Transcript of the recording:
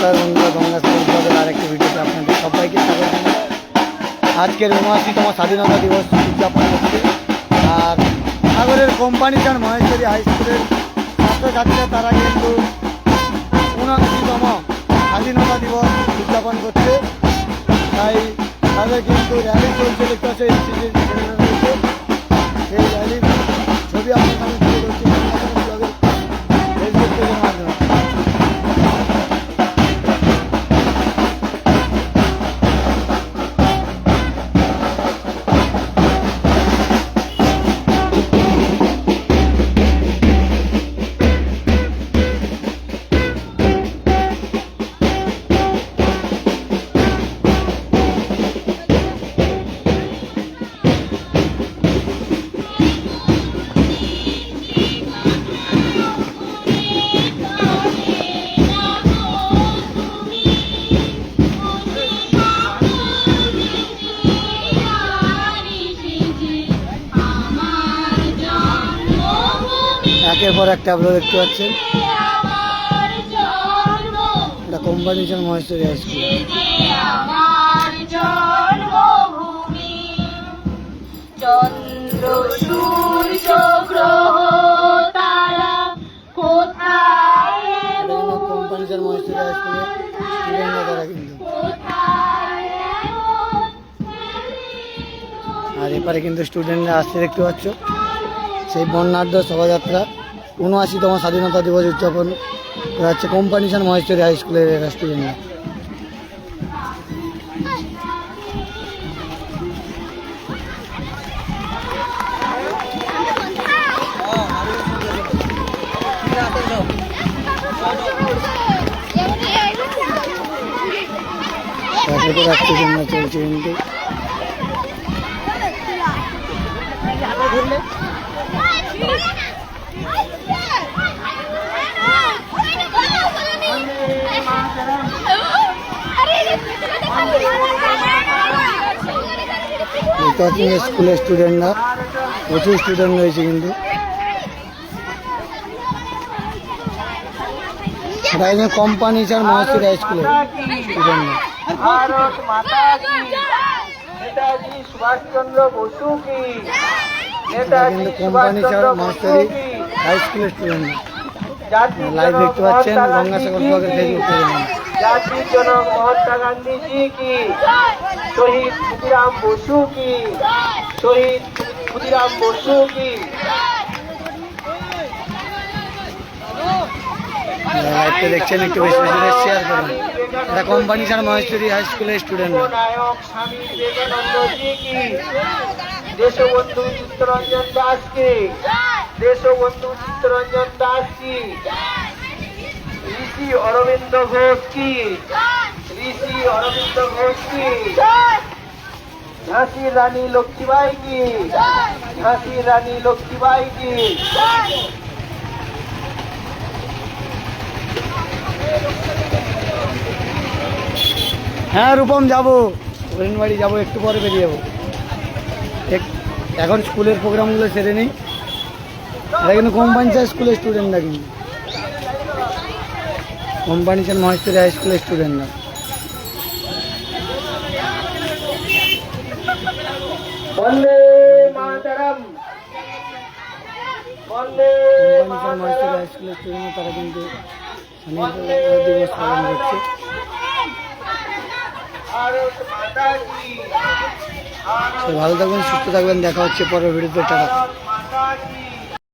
নমস্কার বন্ধুরা গঙ্গা আরেকটি ভিডিওতে আপনাদের সবাইকে স্বাগত আজকের উনআশিতম স্বাধীনতা দিবস উদযাপন হচ্ছে। আর সাগরের কোম্পানি চান মহেশ্বরী হাই স্কুলের ছাত্রছাত্রীরা তারা কিন্তু উনআশিতম স্বাধীনতা দিবস উদযাপন করছে। তাই তাদের কিন্তু র্যালি চলছে, দেখতে পাচ্ছে একের পর একটা আপনারা দেখতে পাচ্ছেন। এটা কোম্পানি চান মহেশ্বরী হাই স্কুল। কিন্তু। আর এপারে কিন্তু স্টুডেন্টরা আসতে দেখতে পাচ্ছ? সেই বর্ণাঢ্য শোভাযাত্রা। উনআশিতম স্বাধীনতা দিবস উদযাপন করা হচ্ছে কোম্পানি চান মহেশ্বরী হাই স্কুলের স্টুডেন্টরা চলছে কিন্তু কোচিং স্কুলের স্টুডেন্টরা প্রচুর স্টুডেন্ট রয়েছে কিন্তু। কোম্পানি স্যার মহাসুর হাই স্কুলের স্টুডেন্টরা কিন্তু কোম্পানি স্যার মহাসুরি হাই স্কুলের স্টুডেন্টরা লাইভ দেখতে পাচ্ছেন গঙ্গাসাগর ব্লগের ফেসবুক জাতির জনক মহাত্মা গান্ধীজি কি? শহীদ ক্ষুদিরাম বসু কি? শহীদ ক্ষুদিরাম বসু কি? লাইভটা দেখছেন একটু বেশি বেশি করে শেয়ার করুন। এটা কোম্পানি স্যার মহেশ্বরী হাই স্কুলের স্টুডেন্ট দেশবন্ধু চিত্তরঞ্জন দাস কি? দেশবন্ধু চিত্তরঞ্জন দাস কি? ঋষি অরবিন্দ ঘোষ কি? ঋষি অরবিন্দ ঘোষ কি? ঝাঁসি রানী লক্ষ্মীবাই কি? ঝাঁসি রানী লক্ষ্মীবাই কি? হ্যাঁ রূপম যাব। বাড়ি যাব, একটু পরে বেরিয়ে যাব। এখন স্কুলের প্রোগ্রামগুলো সেরে নিই। এটা কিন্তু কোম্পানি স্কুলের স্টুডেন্টরা কিন্তু কোম্পানিচান মহেশপুরি হাই স্কুলের হাই স্কুলের স্টুডেন্টরা তারা কিন্তু দিবস পালন করছে। ভালো থাকবেন সুস্থ থাকবেন দেখা হচ্ছে পরের ভিডিওতে